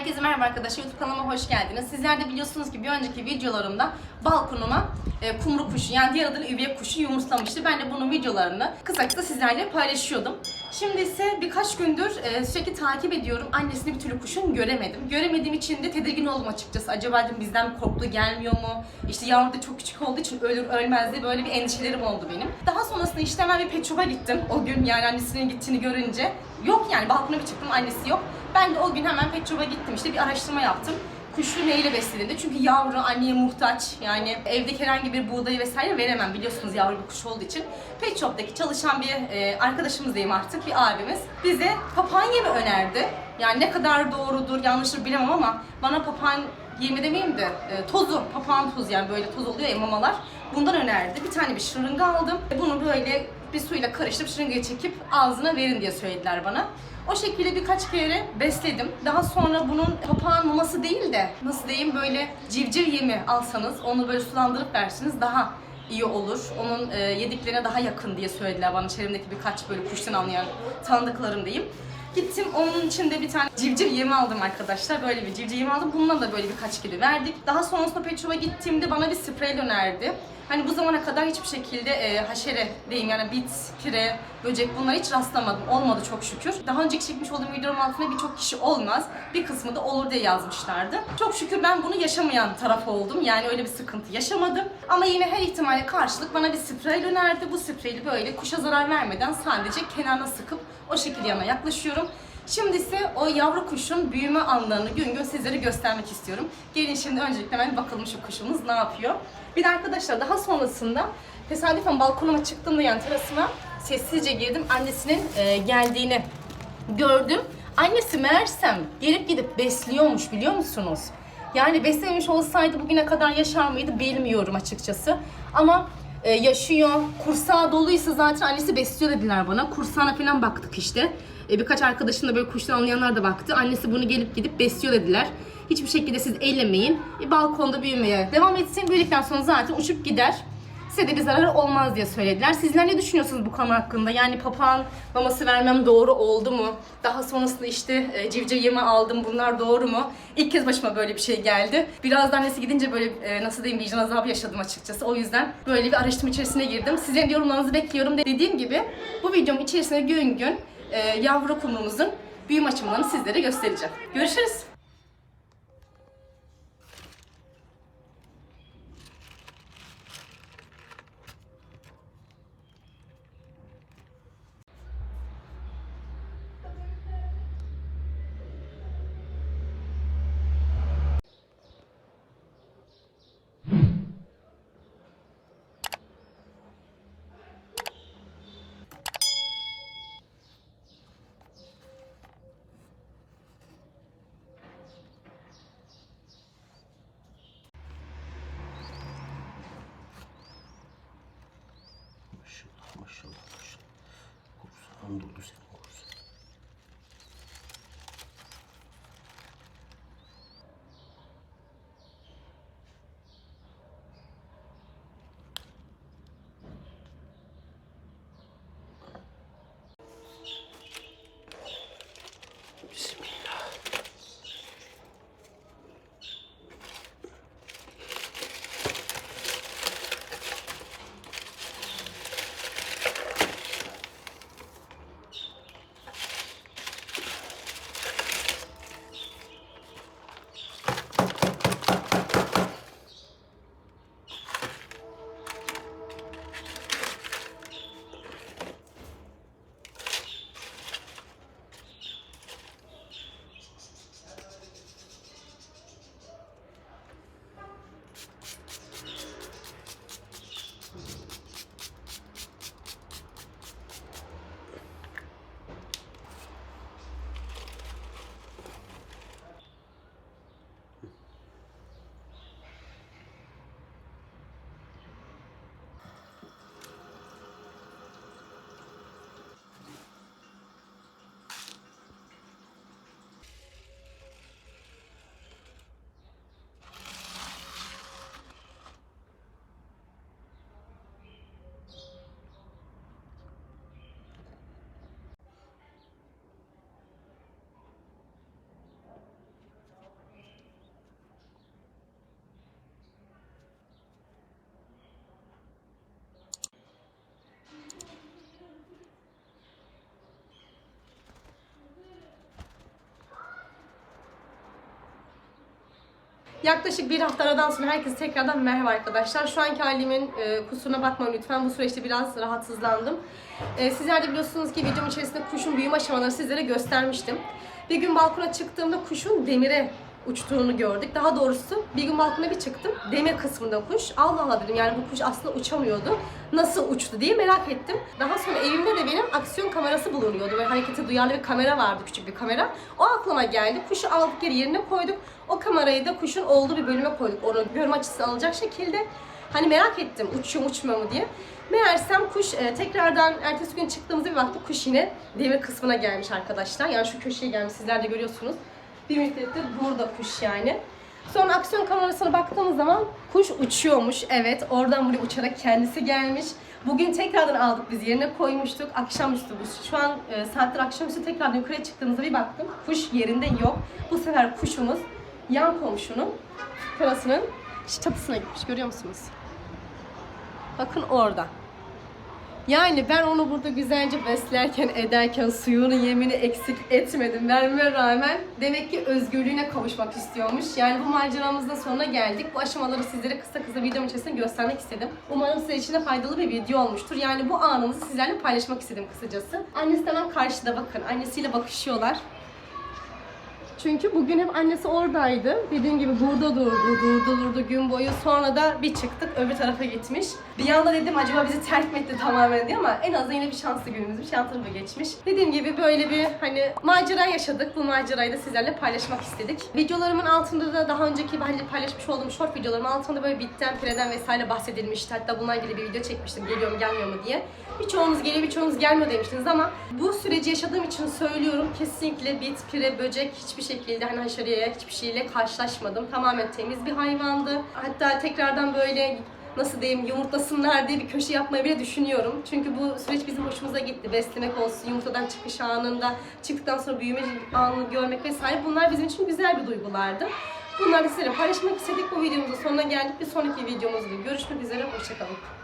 Herkese merhaba arkadaşlar. YouTube kanalıma hoş geldiniz. Sizler de biliyorsunuz ki bir önceki videolarımda balkonuma e, kumru kuşu yani diğer adıyla üvey kuşu yumurtlamıştı. Ben de bunun videolarını kısa kısa sizlerle paylaşıyordum. Şimdi ise birkaç gündür e, sürekli takip ediyorum. Annesini bir türlü kuşun göremedim. Göremediğim için de tedirgin oldum açıkçası. Acaba dedim bizden korktu gelmiyor mu? İşte yavru da çok küçük olduğu için ölür ölmez diye böyle bir endişelerim oldu benim. Daha sonrasında işte hemen bir pet shop'a gittim. O gün yani annesinin gittiğini görünce. Yok yani balkona bir çıktım annesi yok. Ben de o gün hemen pet shop'a gittim işte bir araştırma yaptım. Kuşu neyle beslenir? Çünkü yavru anneye muhtaç. Yani evdeki herhangi bir buğdayı vesaire veremem biliyorsunuz yavru bir kuş olduğu için. Pet shop'taki çalışan bir e, arkadaşımız diyeyim artık bir abimiz bize papanya mı önerdi? Yani ne kadar doğrudur yanlıştır bilemem ama bana papağan yemi demeyeyim de e, tozu, papağan tozu yani böyle toz oluyor ya mamalar. Bundan önerdi. Bir tane bir şırınga aldım. Bunu böyle bir suyla karıştırıp şırıngaya çekip ağzına verin diye söylediler bana. O şekilde birkaç kere besledim. Daha sonra bunun papağan maması değil de nasıl diyeyim böyle civciv yemi alsanız onu böyle sulandırıp versiniz daha iyi olur. Onun e, yediklerine daha yakın diye söylediler bana çevremdeki birkaç böyle kuştan anlayan tanıdıklarım diyeyim. Gittim onun içinde bir tane civciv yemi aldım arkadaşlar. Böyle bir civciv yemi aldım. Bununla da böyle birkaç kere verdik. Daha sonrasında Pet gittiğimde bana bir sprey önerdi. Hani bu zamana kadar hiçbir şekilde e, haşere diyeyim yani bit, pire, böcek bunlara hiç rastlamadım. Olmadı çok şükür. Daha önceki çekmiş olduğum videonun altına birçok kişi olmaz. Bir kısmı da olur diye yazmışlardı. Çok şükür ben bunu yaşamayan taraf oldum. Yani öyle bir sıkıntı yaşamadım. Ama yine her ihtimale karşılık bana bir sprey önerdi. Bu spreyi böyle kuşa zarar vermeden sadece kenarına sıkıp o şekilde yana yaklaşıyorum. Şimdi ise o yavru kuşun büyüme anlarını gün gün sizlere göstermek istiyorum. Gelin şimdi öncelikle hemen bakalım şu kuşumuz ne yapıyor. Bir de arkadaşlar daha sonrasında tesadüfen balkonuma çıktığımda yani terasıma sessizce girdim. Annesinin e, geldiğini gördüm. Annesi meğersem gelip gidip besliyormuş biliyor musunuz? Yani beslememiş olsaydı bugüne kadar yaşar mıydı bilmiyorum açıkçası. Ama e, yaşıyor. Kursağı doluysa zaten annesi besliyor dediler bana. Kursağına falan baktık işte. E, birkaç arkadaşım da böyle kuştan anlayanlar da baktı. Annesi bunu gelip gidip besliyor dediler. Hiçbir şekilde siz ellemeyin. E, balkonda büyümeye devam etsin. Büyüdükten sonra zaten uçup gider. Size de bir zararı olmaz diye söylediler. Sizler ne düşünüyorsunuz bu konu hakkında? Yani papağan maması vermem doğru oldu mu? Daha sonrasında işte e, civciv yemi aldım. Bunlar doğru mu? İlk kez başıma böyle bir şey geldi. Biraz da annesi gidince böyle e, nasıl diyeyim vicdan azabı yaşadım açıkçası. O yüzden böyle bir araştırma içerisine girdim. Sizlerin yorumlarınızı bekliyorum. Dediğim gibi bu videomun içerisinde gün gün e, yavru kumrumuzun büyüm açımlarını sizlere göstereceğim. Görüşürüz. Maşallah maşallah. Kursağın dolu senin Yaklaşık bir hafta aradan sonra herkese tekrardan merhaba arkadaşlar. Şu anki halimin e, kusuruna bakmayın lütfen. Bu süreçte biraz rahatsızlandım. E, sizler de biliyorsunuz ki videom içerisinde kuşun büyüme aşamalarını sizlere göstermiştim. Bir gün balkona çıktığımda kuşun demire uçtuğunu gördük. Daha doğrusu bir gün balkona bir çıktım. Demir kısmında kuş. Allah Allah dedim yani bu kuş aslında uçamıyordu. Nasıl uçtu diye merak ettim. Daha sonra evimde de benim aksiyon kamerası bulunuyordu. Böyle harekete duyarlı bir kamera vardı küçük bir kamera. O aklıma geldi. Kuşu aldık geri yerine koyduk. O kamerayı da kuşun olduğu bir bölüme koyduk. Onu görme açısı alacak şekilde. Hani merak ettim uçuyor mu uçmuyor mu diye. Meğersem kuş e, tekrardan ertesi gün çıktığımızda bir baktık kuş yine demir kısmına gelmiş arkadaşlar. Yani şu köşeye gelmiş sizler de görüyorsunuz. Bir müddettir burada kuş yani. Sonra aksiyon kamerasına baktığımız zaman kuş uçuyormuş. Evet oradan buraya uçarak kendisi gelmiş. Bugün tekrardan aldık biz yerine koymuştuk. Akşamüstü bu. Şu an e, saatler akşamüstü tekrardan yukarıya çıktığımızda bir baktım. Kuş yerinde yok. Bu sefer kuşumuz yan komşunun terasının çatısına gitmiş. Görüyor musunuz? Bakın orada. Yani ben onu burada güzelce beslerken, ederken suyunu, yemini eksik etmedim. Vermeme rağmen demek ki özgürlüğüne kavuşmak istiyormuş. Yani bu maceramızın sonuna geldik. Bu aşamaları sizlere kısa kısa videom içerisinde göstermek istedim. Umarım sizler için de faydalı bir video olmuştur. Yani bu anımızı sizlerle paylaşmak istedim kısacası. Annesi hemen karşıda bakın. Annesiyle bakışıyorlar. Çünkü bugün hep annesi oradaydı. Dediğim gibi burada durdu, durdu, durdu gün boyu. Sonra da bir çıktık öbür tarafa gitmiş. Bir yanda dedim acaba bizi terk mi etti tamamen diye ama en azından yine bir şanslı günümüzmüş. Yan tarafa geçmiş. Dediğim gibi böyle bir hani macera yaşadık. Bu macerayı da sizlerle paylaşmak istedik. Videolarımın altında da daha önceki hani paylaşmış olduğum short videolarımın altında böyle bitten, pireden vesaire bahsedilmişti. Hatta bununla ilgili bir video çekmiştim. Geliyor mu gelmiyor mu diye. Birçoğunuz geliyor, birçoğunuz gelmiyor demiştiniz ama bu süreci yaşadığım için söylüyorum. Kesinlikle bit, pire, böcek hiçbir şekilde hani haşarıya hiçbir şeyle karşılaşmadım. Tamamen temiz bir hayvandı. Hatta tekrardan böyle nasıl diyeyim yumurtlasınlar diye bir köşe yapmayı bile düşünüyorum. Çünkü bu süreç bizim hoşumuza gitti. Beslemek olsun, yumurtadan çıkış anında, çıktıktan sonra büyüme anını görmek vesaire bunlar bizim için güzel bir duygulardı. Bunları sizinle paylaşmak istedik. Bu videomuzun sonuna geldik. Bir sonraki videomuzda görüşmek üzere. Hoşçakalın.